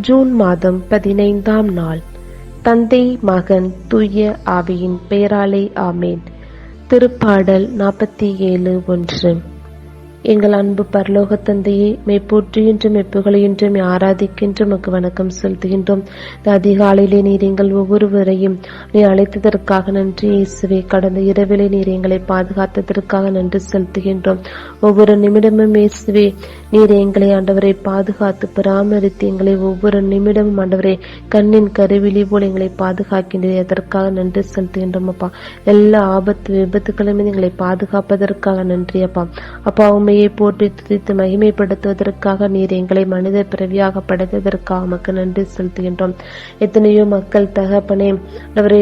June மாதம் பதினைந்தாம் நாள். தந்தை மகன் தூய ஆவியின் பெயராலே ஆமேன். திருப்பாடல் நாற்பத்தி ஏழு ஒன்று. எங்கள் அன்பு பரலோக தந்தையே மெய் மெப்புகளையின்றும் மெப்புகளையின்ற ஆராதிக்கின்ற உமக்கு வணக்கம் செலுத்துகின்றோம். இந்த அதிகாலையிலே நீர் எங்கள் ஒவ்வொருவரையும் நீ அழைத்ததற்காக நன்றி. இயேசுவே கடந்த இரவிலே நீர் எங்களை பாதுகாத்ததற்காக நன்றி செலுத்துகின்றோம். ஒவ்வொரு நிமிடமும் இயேசுவே நீர் எங்களை ஆண்டவரை பாதுகாத்து பராமரித்து எங்களை ஒவ்வொரு நிமிடமும் ஆண்டவரை கண்ணின் கருவிழி போல் எங்களை பாதுகாக்கின்றீர். அதற்காக நன்றி செலுத்துகின்றோம் அப்பா. எல்லா ஆபத்து விபத்துக்களுமே எங்களை பாதுகாப்பதற்காக நன்றி அப்பா. அப்பா உண்மையை போற்றி துதித்து மகிமைப்படுத்துவதற்காக நீர் எங்களை மனித பிறவியாக படைத்ததற்காக உமக்கு நன்றி செலுத்துகின்றோம். எத்தனையோ மக்கள் தகப்பனே அவரை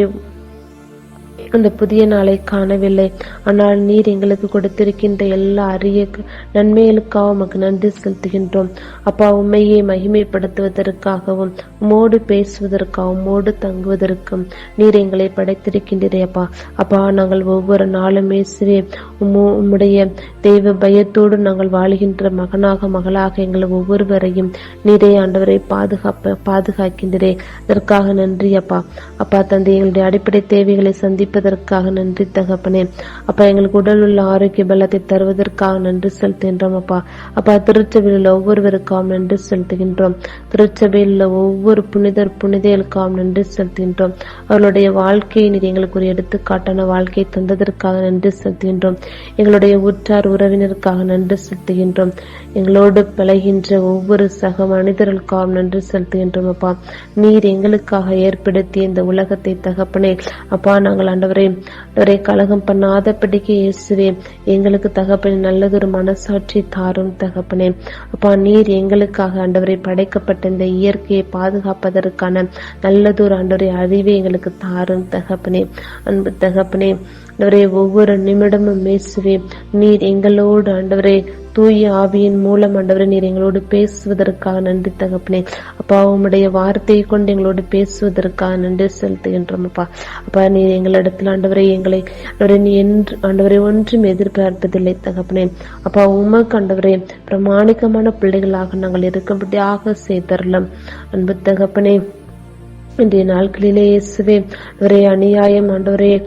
அந்த புதிய நாளை காணவில்லை. ஆனால் நீர் எங்களுக்கு கொடுத்திருக்கின்ற எல்லா அரிய நன்மைகளுக்காக உமக்கு நன்றி செலுத்துகின்றோம். அப்பா உண்மையை மகிமைப்படுத்துவதற்காகவும் உமோடு பேசுவதற்காகவும் உமோடு தங்குவதற்கும் நீர் எங்களை படைத்திருக்கின்றதே அப்பா. அப்பா நாங்கள் ஒவ்வொரு நாளும் இயேசுவே உம்மு- உம்முடைய தெய்வ பயத்தோடு நாங்கள் வாழுகின்ற மகனாக மகளாக எங்கள் ஒவ்வொருவரையும் நீரே ஆண்டவரை பாதுகாப்ப பாதுகாக்கின்றே அதற்காக நன்றி அப்பா. அப்பா தந்தை எங்களுடைய அடிப்படை தேவைகளை சந்திப்பதற்காக நன்றி தகப்பனே. அப்பா எங்களுக்கு உடல் உள்ள ஆரோக்கிய பலத்தை தருவதற்காக நன்றி செலுத்துகின்றோம் அப்பா. அப்பா திருச்சபையில் ஒவ்வொருவருக்காகவும் நன்றி செலுத்துகின்றோம். திருச்சபையில் உள்ள ஒவ்வொரு புனிதர் புனிதைகளுக்காகவும் நன்றி செலுத்துகின்றோம். அவர்களுடைய வாழ்க்கையை நீர் எங்களுக்கு ஒரு எடுத்துக்காட்டான வாழ்க்கையை தந்ததற்காக நன்றி செலுத்துகின்றோம். எங்களுடைய உற்றார் உறவினருக்காக நன்றி செலுத்துகின்றோம். எங்களோடு பழகின்ற ஒவ்வொரு சக மனிதர்களுக்காகவும் நன்றி செலுத்துகின்றோம் அப்பா. நீர் எங்களுக்காக ஏற்படுத்திய இந்த உலகத்தை தகப்பனே. அப்பா நாங்கள் ஆண்டவரே ஆண்டவரே கலகம் பண்ணாதபடிக்கு இயேசுவே எங்களுக்கு தகப்பனே நல்லதொரு மனசாட்சி தாரும் தகப்பனே. அப்பா நீர் எங்களுக்காக ஆண்டவரை படைக்கப்பட்ட இந்த இயற்கையை பாதுகாப்பதற்கான நல்லதொரு ஆண்டவரை அறிவை எங்களுக்கு தாரும் தகப்பனே. அன்பு தகப்பனே ஆண்டவரே ஒவ்வொரு நிமிடமும் இயேசுவே நீர் எங்களோடு ஆண்டவரே தூய ஆவியின் மூலம் ஆண்டவரே நீர் எங்களோடு பேசுவதற்காக நன்றி தகப்பனே. அப்பா உம்முடைய வார்த்தையை கொண்டு எங்களோடு பேசுவதற்காக நன்றி செலுத்துகின்றோம் அப்பா. அப்பா நீர் எங்களிடத்தில் ஆண்டவரை எங்களை நீ என்று ஆண்டவரை ஒன்றும் எதிர்பார்ப்பதில்லை தகப்பனே. அப்பா உமக்கு ஆண்டவரே பிரமாணிக்கமான பிள்ளைகளாக நாங்கள் இருக்கும்படியாக செய்தரலாம். அன்பு தகப்பனே இன்றைய நாட்களிலே இயேசுவே ஒரே அநியாயம் ஆண்டவரே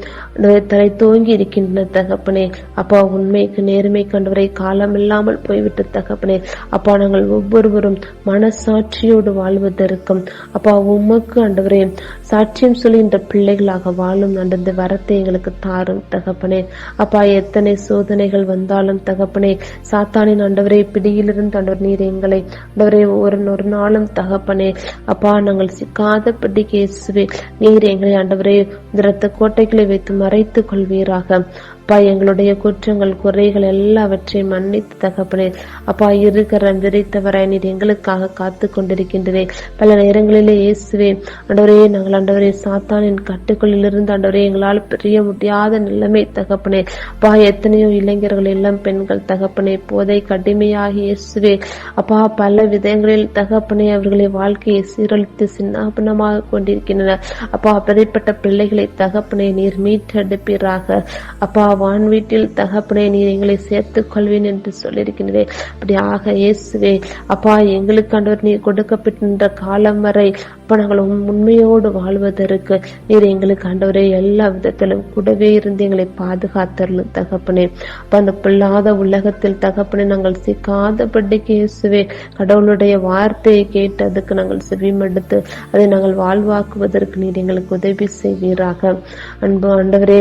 தலை தோங்கி இருக்கின்றன தகப்பனே அப்பா உண்மைக்கு நேர்மை கண்டவரை காலம் இல்லாமல் போய்விட்ட தகப்பனே அப்பா நாங்கள் ஒவ்வொருவரும் மனசாட்சியோடு வாழ்வதற்கும் அப்பா உமக்கு ஆண்டவரே சாட்சியம் சொல்கின்ற பிள்ளைகளாக வாழும் அந்த வரத்தை எங்களுக்கு தாரும் தகப்பனே. அப்பா எத்தனை சோதனைகள் வந்தாலும் தகப்பனே சாத்தானின் ஆண்டவரே பிடியிலிருந்து ஆண்டவர் நீர் எங்களை ஆண்டவரே ஒரு ஒரு நாளும் தகப்பனே அப்பா நாங்கள் சிக்காதபடி கேசுவே நீர் எங்களை ஆண்டவரே இரத்த கோட்டைகளை வைத்து மறைத்துக் கொள்வீராக. அப்பா எங்களுடைய குற்றங்கள் குறைகள் எல்லாவற்றையும் மன்னித்து தகப்பனே. அப்பா இருக்கிற விரித்தவராய் நீர் எங்களுக்காக காத்து கொண்டிருக்கின்றனே பல நேரங்களிலே இயேசுவே ஆண்டவரே நாங்கள் ஆண்டவரே சாத்தானின் கட்டுக்குள்ளிலிருந்து ஆண்டவரே எங்களால் பிரிய முடியாத நிலைமை தகப்பனே. அப்பா எத்தனையோ இளைஞர்கள் இளம் பெண்கள் தகப்பனே போதை கடுமையாகி இயேசுவே. அப்பா பல விதங்களில் தகப்பனே அவர்களை வாழ்க்கையை சீரழித்து சின்னாபனமாக கொண்டிருக்கின்றனர். அப்பா அப்படிப்பட்ட பிள்ளைகளை தகப்பனே நீர் மீட்டெடுப்பீராக. அப்பா வான் வீட்டில் தகப்பனே நீர் எங்களை சேர்த்துக் கொள்வேன் என்று சொல்லியிருக்கின்றே அப்படியாக இயேசுவே அப்பா எங்களுக்கு ஆண்டவர் நீர் கொடுக்கப்பட்டிருந்த காலம் வரை அப்பா நாங்கள் உண்மையோடு வாழ்வதற்கு நீர் எங்களுக்கு ஆண்டவரே எல்லா விதத்திலும் கூடவே இருந்து எங்களை பாதுகாத்தரலும் தகப்பனே. அப்போ அந்த பிள்ளாத உலகத்தில் தகப்பனே நாங்கள் சிக்காதபடிக்கு இயேசுவே கடவுளுடைய வார்த்தையை கேட்டு அதுக்கு நாங்கள் செவிமடுத்து அதை நாங்கள் வாழ்வாக்குவதற்கு நீர் எங்களுக்கு உதவி செய்வீராக. அன்பு ஆண்டவரே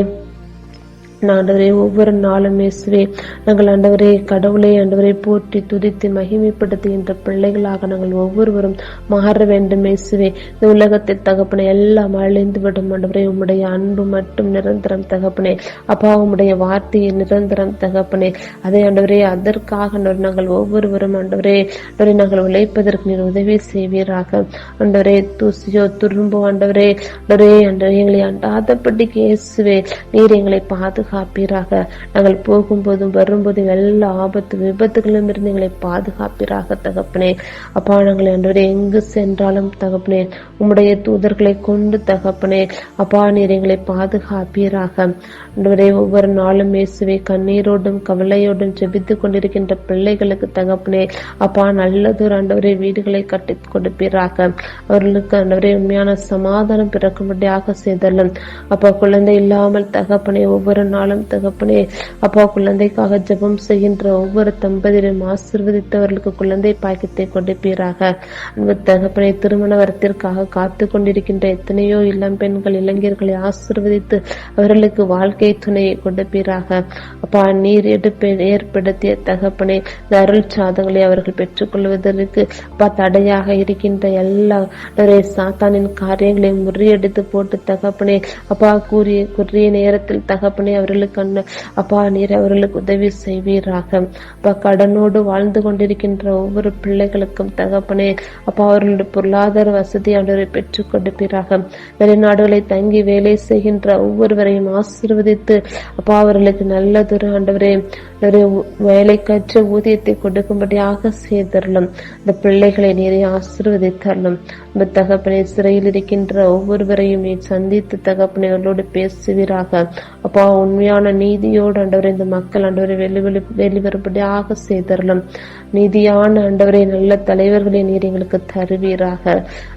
ஆண்டவரே ஒவ்வொரு நாளும் இயேசுவே நாங்கள் ஆண்டவரே கடவுளை ஆண்டவரை போற்றி துதித்து மகிமைப்படுத்துகின்ற பிள்ளைகளாக நாங்கள் ஒவ்வொருவரும் மாற வேண்டும் இயேசுவே. இந்த உலகத்தை தகப்பனை எல்லாம் அழிந்து விடும் ஆண்டவரே உம்முடைய அன்பு மட்டும் நிரந்தரம் தகப்பனே. அப்பா உம்முடைய வார்த்தையை நிரந்தரம் தகப்பனே. அதை ஆண்டவரே அதற்காக நாங்கள் ஒவ்வொருவரும் ஆண்டவரே ஆண்டவரே நாங்கள் உழைப்பதற்கு நீர் உதவி செய்வீராக. ஆண்டவரே தூசியோ துரும்போ ஆண்டவரே ஆண்டவரே ஆண்டவரே எங்களை அண்டாதபடிக்கு இயேசுவே நீர் எங்களை பாதுகா பாதுகாப்பீராக. நாங்கள் போகும்போதும் வரும்போதும் எல்லா ஆபத்து விபத்துகளிலும் இருந்து எங்களை பாதுகாப்பீராக தகப்பனே. அப்பா நாங்கள் ஆண்டவரே எங்கு சென்றாலும் தகப்பனே உம்முடைய தூதர்களை கொண்டு தகப்பனே அப்பா நீர் எங்களை பாதுகாப்பீராக. ஒவ்வொரு நாளும் இயேசுவை கண்ணீரோடும் கவலையோடும் செபித்துக் கொண்டிருக்கின்ற பிள்ளைகளுக்கு தகப்பனே அப்பா நல்லதொரு ஆண்டவரே வீடுகளை கட்டி கொடுப்பீராக. அவர்களுக்கு ஆண்டவரே உண்மையான சமாதானம் பிறக்கும்படியாக செய்தலும் அப்பா குழந்தை இல்லாமல் தகப்பனே ஒவ்வொரு நாள் நாளும் தகப்பனே அப்பா குழந்தைக்காக ஜபம் செய்கின்ற ஒவ்வொரு தம்பதியரையும் ஆசிர்வதித்தவர்களுக்கு குழந்தை பாக்கியத்தை கொடுப்பீராக. அன்பு தகப்பனை திருமண வரத்திற்காக காத்து கொண்டிருக்கின்ற எத்தனையோ இளம் பெண்கள் இளைஞர்களை ஆசிர்வதித்து அவர்களுக்கு வாழ்க்கை துணையை கொடுப்பீராக. அப்பா நீர் எடுப்பை ஏற்படுத்திய தகப்பனை அருள் சாதங்களை அவர்கள் பெற்றுக்கொள்வதற்கு அப்பா தடையாக இருக்கின்ற எல்லா சாத்தானின் காரியங்களை முறியடித்து போட்டு தகப்பனே அப்பா கூறிய குறுகிய நேரத்தில் தகப்பனே அவர்களுக்கு அன்ன- அப்பா நீர் அவர்களுக்கு உதவி செய்வீராக. அப்பா கடனோடு வாழ்ந்து கொண்டிருக்கின்ற ஒவ்வொரு பிள்ளைகளுக்கும் தகப்பனே அப்பா அவர்களுடைய பொருளாதார வசதி ஆண்டவரை பெற்றுக் கொடுப்பீராக. வெளிநாடுகளை தங்கி வேலை செய்கின்ற ஒவ்வொருவரையும் ஆசீர்வதித்து அப்பா அவர்களுக்கு நல்லதொரு ஆண்டவரே ஒரு வேலை கற்ற ஊதியத்தை கொடுக்கும்படியாக செய்தரலும் இந்த பிள்ளைகளை நீரை ஆசீர்வதித்தரலும். இந்த தகப்பனை சிறையில் இருக்கின்ற ஒவ்வொருவரையும் நீ சந்தித்து தகப்பனை அவர்களோடு பேசுவீராக. அப்பா உண்மை உண்மையான நீதியோடு ஆண்டவரை இந்த மக்கள் ஆண்டவரை வெளி வெளி வெளிவரும்படியாக செய்தரலும் நீதியான ஆண்டவரை நல்ல தலைவர்களை நீர் எங்களுக்கு தருவீராக.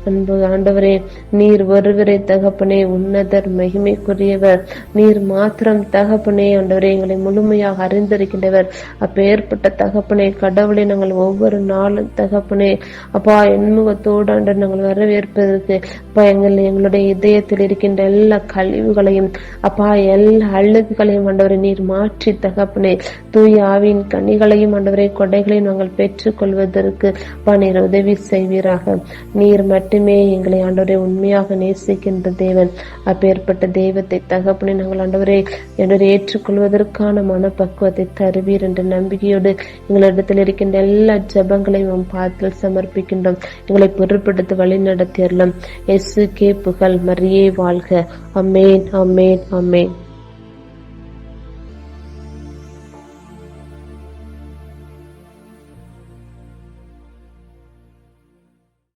அன்பு ஆண்டவரே நீர் ஒருவரை தகப்பனே உன்னதர் மகிமைக்குரியவர். நீர் மாத்திரம் தகப்பனே ஆண்டவரே எங்களை முழுமையாக அறிந்திருக்கின்றவர். அப்பேற்பட்ட தகப்பனே கடவுளை நாங்கள் ஒவ்வொரு நாளும் தகப்பனே அப்பா எண்முகத்தோடு ஆண்டு நாங்கள் வரவேற்பதற்கு அப்பா எங்கள் எங்களுடைய இதயத்தில் இருக்கின்ற எல்லா கழிவுகளையும் அப்பா எல்லா அழுகுகளையும் ஆண்டவரை நீர் மாற்றி தகப்பனே. தூய ஆவியின் கனிகளையும் ஆண்டவரை கொடைகளையும் நாங்கள் பெற்றுக் கொள்வதற்கு உதவி செய்வீராக. நீர் மட்டுமே எங்களை ஆண்டவரை உண்மையாக நேசிக்கின்ற தேவன். அப்பேற்பட்ட தெய்வத்தை தகப்பனை நாங்கள் ஆண்டவரை ஆண்டவரை ஏற்றுக்கொள்வதற்கான மனப்பக்குவத்தை தருவீர் என்ற நம்பிக்கையோடு எங்களிடத்தில் இருக்கின்ற எல்லா ஜெபங்களையும் உம் சமர்ப்பிக்கின்றோம். எங்களை பொருட்படுத்தி வழி நடத்தியறலாம் எஸ் கே புகழ் மரியே வாழ்க. அமேன் அமேன் அமேன்